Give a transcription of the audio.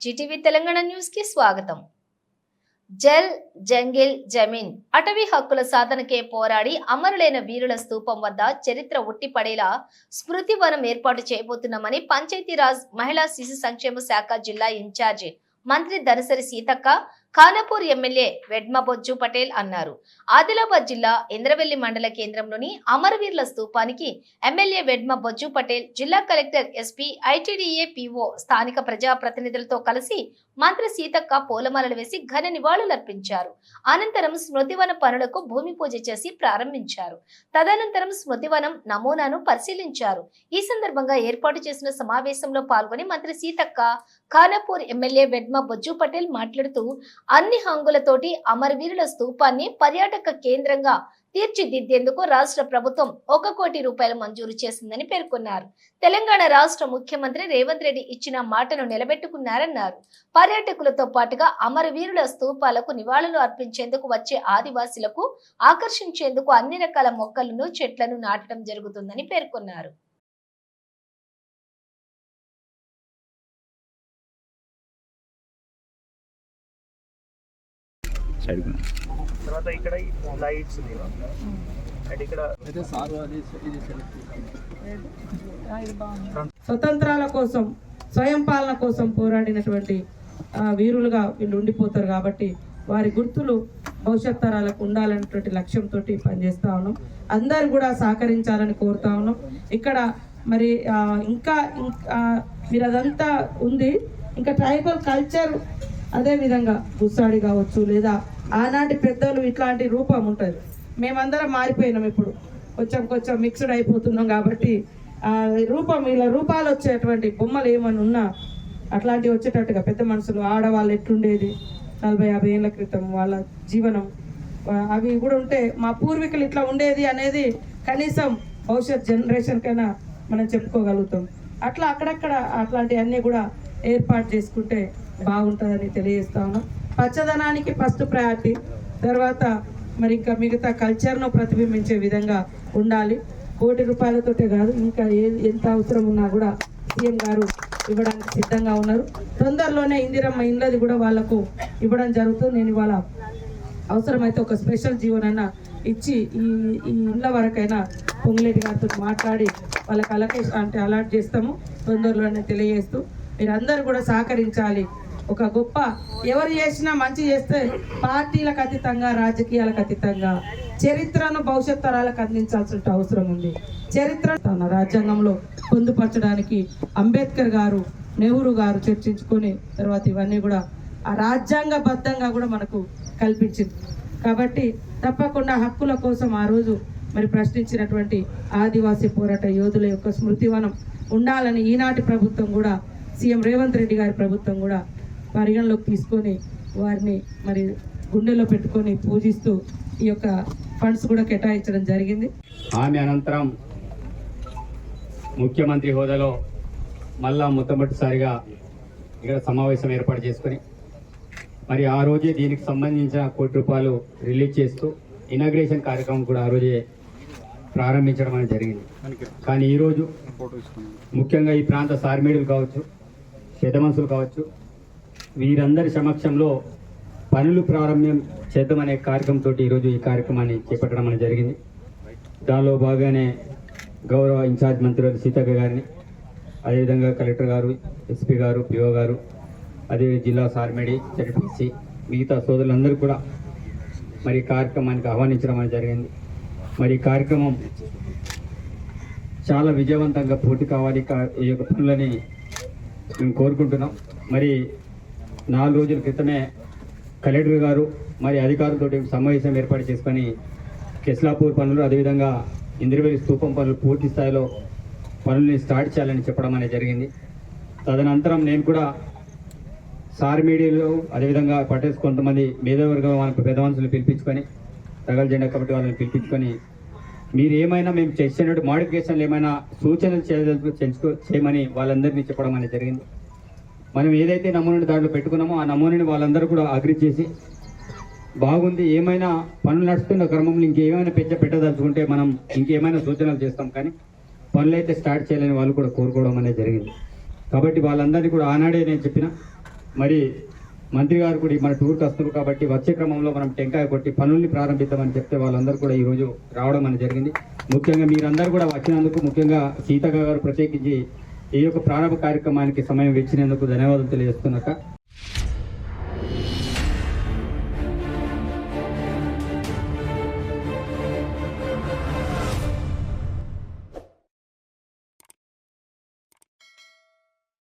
Zee TV Telangana న్యూస్కి స్వాగతం. Jal jungle Zameen అటవీ హక్కుల సాధనకే పోరాడి అమరులైన వీరుల స్థూపం వద్ద చరిత్ర ఉట్టిపడేలా స్మృతి వనం ఏర్పాటు చేయబోతున్నామని పంచాయతీరాజ్ మహిళా శిశు సంక్షేమ శాఖ జిల్లా ఇన్ఛార్జి మంత్రి దనసరి సీతక్క ఖానాపూర్ ఎమ్మెల్యే వెడ్మబొజ్జు పటేల్ అన్నారు. ఆదిలాబాద్ జిల్లా ఇంద్రవెల్లి మండల కేంద్రంలోని అమరవీర్ల స్థూపానికి ఎమ్మెల్యే వెడ్మ బొజ్జు పటేల్ జిల్లా కలెక్టర్ ఎస్పీ ఐటీడీఏ పిఓ స్థానిక ప్రజాప్రతినిధులతో కలిసి మంత్రి సీతక్క పూలమాలలు వేసి ఘన నివాళులర్పించారు అనంతరం స్మృతివన పనులకు భూమి పూజ చేసి ప్రారంభించారు. తదనంతరం స్మృతివనం నమూనాను పరిశీలించారు. ఈ సందర్భంగా ఏర్పాటు చేసిన సమావేశంలో పాల్గొని మంత్రి సీతక్క ఖానాపూర్ ఎమ్మెల్యే వెడ్మ బొజ్జు పటేల్ మాట్లాడుతూ అన్ని హంగులతోటి అమరవీరుల స్థూపాన్ని పర్యాటక కేంద్రంగా తీర్చిదిద్దేందుకు రాష్ట్ర ప్రభుత్వం ఒక కోటి రూపాయలు మంజూరు చేసిందని పేర్కొన్నారు. తెలంగాణ రాష్ట్ర ముఖ్యమంత్రి రేవంత్ రెడ్డి ఇచ్చిన మాటను నిలబెట్టుకున్నారన్నారు. పర్యాటకులతో పాటుగా అమరవీరుల స్థూపాలకు నివాళులు అర్పించేందుకు వచ్చే ఆదివాసులకు ఆకర్షించేందుకు అన్ని రకాల మొక్కలను చెట్లను నాటడం జరుగుతుందని పేర్కొన్నారు. సైడ్కు తర్వాత ఇక్కడ ఈ లైట్స్ అండ్ ఇక్కడ స్వతంత్రాల కోసం స్వయం పాలన కోసం పోరాడినటువంటి ఆ, వీరులుగా వీళ్ళు ఉండిపోతారు కాబట్టి వారి గుర్తులు భవిష్యత్ తరాలకు ఉండాలనేటువంటి లక్ష్యంతో పనిచేస్తా ఉన్నాం. అందరు కూడా సహకరించాలని కోరుతా ఉన్నాం. ఇక్కడ మరి ఇంకా ఇంకా మీరు అదంతా ఉంది. ఇంకా ట్రైబల్ కల్చర్ అదే విధంగా గుస్సాడి కావచ్చు లేదా ఆనాటి పెద్దలు ఇట్లాంటి రూపం ఉంటుంది. మేమందరం మారిపోయినాం ఇప్పుడు. కొంచెం కొంచెం మిక్స్డ్ అయిపోతున్నాం కాబట్టి ఆ రూపం ఇలా రూపాలు వచ్చేటువంటి బొమ్మలు ఏమని ఉన్నా అట్లాంటివి వచ్చేటట్టుగా పెద్ద మనుషులు ఆడవాళ్ళు ఎట్లుండేది నలభై యాభై ఏళ్ళ క్రితం వాళ్ళ జీవనం అవి కూడా ఉంటే మా పూర్వీకులు ఇట్లా ఉండేది అనేది కనీసం భవిష్యత్ జనరేషన్కైనా మనం చెప్పుకోగలుగుతాం. అట్లా అక్కడక్కడ అట్లాంటివన్నీ కూడా ఏర్పాటు చేసుకుంటే బాగుంటుందని తెలియజేస్తా ఉన్నాం. పచ్చదనానికి ఫస్ట్ ప్రయారిటీ తర్వాత మరి ఇంకా మిగతా కల్చర్ను ప్రతిబింబించే విధంగా ఉండాలి. కోటి రూపాయలతోటే కాదు ఇంకా ఏ ఎంత అవసరం ఉన్నా కూడా సీఎం గారు ఇవ్వడానికి సిద్ధంగా ఉన్నారు. తొందరలోనే ఇందిరమ్మ ఇండ్లది కూడా వాళ్ళకు ఇవ్వడం జరుగుతుంది. నేను ఇవాళ అవసరమైతే ఒక స్పెషల్ జీవనన్న ఇచ్చి ఈ ఈ ఇళ్ళ వరకైనా పొంగులేటి గారితో మాట్లాడి వాళ్ళకి అలకే అంటే అలాట్ చేస్తాము. తొందరలోనే తెలియజేస్తూ మీరందరూ కూడా సహకరించాలి. ఒక గొప్ప ఎవరు చేసినా మంచి చేస్తే పార్టీలకు అతీతంగా రాజకీయాలకు అతీతంగా చరిత్రను భవిష్యత్ తరాలకు అందించాల్సిన అవసరం ఉంది. చరిత్ర తన రాజ్యాంగంలో పొందుపరచడానికి అంబేద్కర్ గారు నెహ్రూ గారు చర్చించుకొని తర్వాత ఇవన్నీ కూడా ఆ రాజ్యాంగబద్ధంగా కూడా మనకు కల్పించింది. కాబట్టి తప్పకుండా హక్కుల కోసం ఆ రోజు మరి ప్రశ్నించినటువంటి ఆదివాసీ పోరాట యోధుల యొక్క స్మృతివనం ఉండాలని ఈనాటి ప్రభుత్వం కూడా సీఎం రేవంత్ రెడ్డి గారి ప్రభుత్వం కూడా పరిగణలోకి తీసుకొని వారిని మరి గుండెలో పెట్టుకొని పూజిస్తూ ఈ యొక్క ఫండ్స్ కూడా కేటాయించడం జరిగింది. ఆమె అనంతరం ముఖ్యమంత్రి హోదాలో మళ్ళా మొట్టమొదటిసారిగా ఇక్కడ సమావేశం ఏర్పాటు చేసుకొని మరి ఆ రోజే దీనికి సంబంధించిన కోటి రూపాయలు రిలీజ్ చేస్తూ ఇనాగ్రేషన్ కార్యక్రమం కూడా ఆ రోజే ప్రారంభించడం అనేది జరిగింది. కానీ ఈరోజు ముఖ్యంగా ఈ ప్రాంత సార్మీడులు కావచ్చు పెద్దమనుషులు కావచ్చు వీరందరి సమక్షంలో పనులు ప్రారంభం చేద్దామనే కార్యక్రమంతో ఈరోజు ఈ కార్యక్రమాన్ని చేపట్టడం అనేది జరిగింది. దానిలో బాగానే గౌరవ ఇన్ఛార్జ్ మంత్రి సీతక్క గారిని అదేవిధంగా కలెక్టర్ గారు ఎస్పీ గారు పిఓ గారు అదే జిల్లా సార్మేడి జడ్పీసీ మిగతా సోదరులందరూ కూడా మరి కార్యక్రమానికి ఆహ్వానించడం అనేది జరిగింది. మరి కార్యక్రమం చాలా విజయవంతంగా పూర్తి కావాలి ఈ యొక్క పనులని మేము కోరుకుంటున్నాం. మరి నాలుగు రోజుల క్రితమే కలెక్టర్ గారు మరి అధికారులతో సమావేశం ఏర్పాటు చేసుకొని కెస్లాపూర్ పనులు అదేవిధంగా ఇంద్రవేలి స్థూపం పనులు పూర్తి స్థాయిలో పనుల్ని స్టార్ట్ చేయాలని చెప్పడం అనేది జరిగింది. తదనంతరం నేను కూడా సార్ మీడియాలో అదేవిధంగా పట్టేసి కొంతమంది మేధావర్గం మనకు పెద్ద మనుషులు పిలిపించుకొని తగల జెండా కమిటీ వాళ్ళని పిలిపించుకొని మీరు ఏమైనా మేము చేసినట్టు మాడిఫికేషన్లు ఏమైనా సూచనలు చేయదలుచు చేయమని వాళ్ళందరినీ చెప్పడం అనేది జరిగింది. మనం ఏదైతే నమూనాని దాంట్లో పెట్టుకున్నామో ఆ నమూనాని వాళ్ళందరూ కూడా అగ్రి చేసి బాగుంది ఏమైనా పనులు నడుస్తున్న క్రమంలో ఇంకేమైనా పెంచ పెట్టదలుచుకుంటే మనం ఇంకేమైనా సూచనలు చేస్తాం. కానీ పనులు అయితే స్టార్ట్ చేయాలని వాళ్ళు కూడా కోరుకోవడం అనేది జరిగింది. కాబట్టి వాళ్ళందరినీ కూడా ఆనాడే నేను చెప్పిన మరి మంత్రి గారు కూడా మన టూర్కి వస్తారు కాబట్టి వచ్చే క్రమంలో మనం టెంకాయ కొట్టి పనుల్ని ప్రారంభిద్దామని చెప్తే వాళ్ళందరూ కూడా ఈరోజు రావడం అనేది జరిగింది. ముఖ్యంగా మీరందరూ కూడా వచ్చినందుకు ముఖ్యంగా సీతక్క గారు ప్రత్యేకించి ఈ యొక్క ప్రారంభ కార్యక్రమానికి సమయం ఇచ్చినందుకు ధన్యవాదాలు తెలియజేస్తున్నాక